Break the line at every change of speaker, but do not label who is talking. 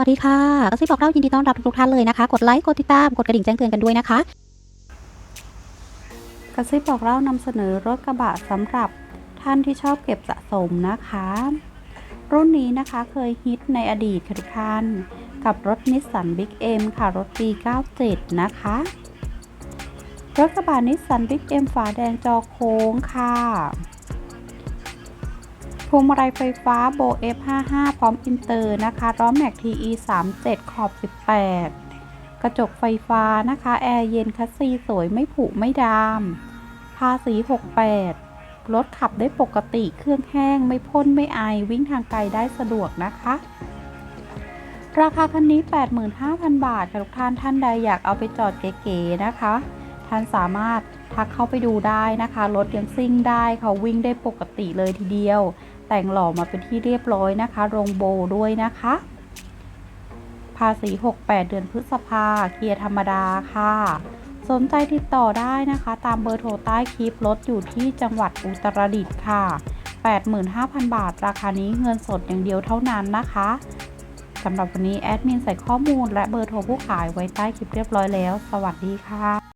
วัสดีค่ะกระซิบบอกเล่ายินดีต้อนรับทุกท่านเลยนะคะ กดไลค์ กดติดตาม กดกระดิ่งแจ้งเตือนกันด้วยนะคะ
กระซิบบอกเล่านำเสนอรถกระบะสำหรับท่านที่ชอบเก็บสะสมนะคะ รุ่นนี้นะคะเคยฮิตในอดีตค่ะทุกท่านกับรถนิสสันบิ๊กเอ็มค่ะ รถปี 97 นะคะ รถกระบะนิสสันบิ๊กเอ็มฝาแดงจอโค้งค่ะ พวงมาลัยไฟฟ้าโบ F55 พร้อมอินเตอร์นะคะล้อแม็ก TE 37ขอบ 18 กระจกไฟฟ้านะคะ แอร์เย็นคัสซีสวยไม่ผุไม่ดามภาษี 68 รถขับได้ปกติเครื่องแห้งไม่พ่นไม่ไอายวิ่งทางไกลได้สะดวกนะคะ ราคาคันนี้ 85,000 บาทค่ะทุกท่านท่านใดอยากเอาไปจอดเก๋ๆนะคะ ท่านสามารถทักเข้าไปดูได้นะคะ รถยังซิ่งได้เขาวิ่งได้ปกติเลยทีเดียว แต่งหล่อมาเป็นที่เรียบร้อยนะคะโรงโบด้วยนะคะ ภาษี 68 เดือนพฤษภาเกียร์ธรรมดาค่ะ สนใจติดต่อได้นะคะ ตามเบอร์โทรใต้คลิปรถอยู่ที่จังหวัดอุตรดิตถ์ค่ะ 85,000 บาท ราคานี้เงินสดอย่างเดียวเท่านั้นนะคะสำหรับวันนี้แอดมินใส่ข้อมูลและเบอร์โทรผู้ขายไว้ใต้คลิปเรียบร้อยแล้ว สวัสดีค่ะ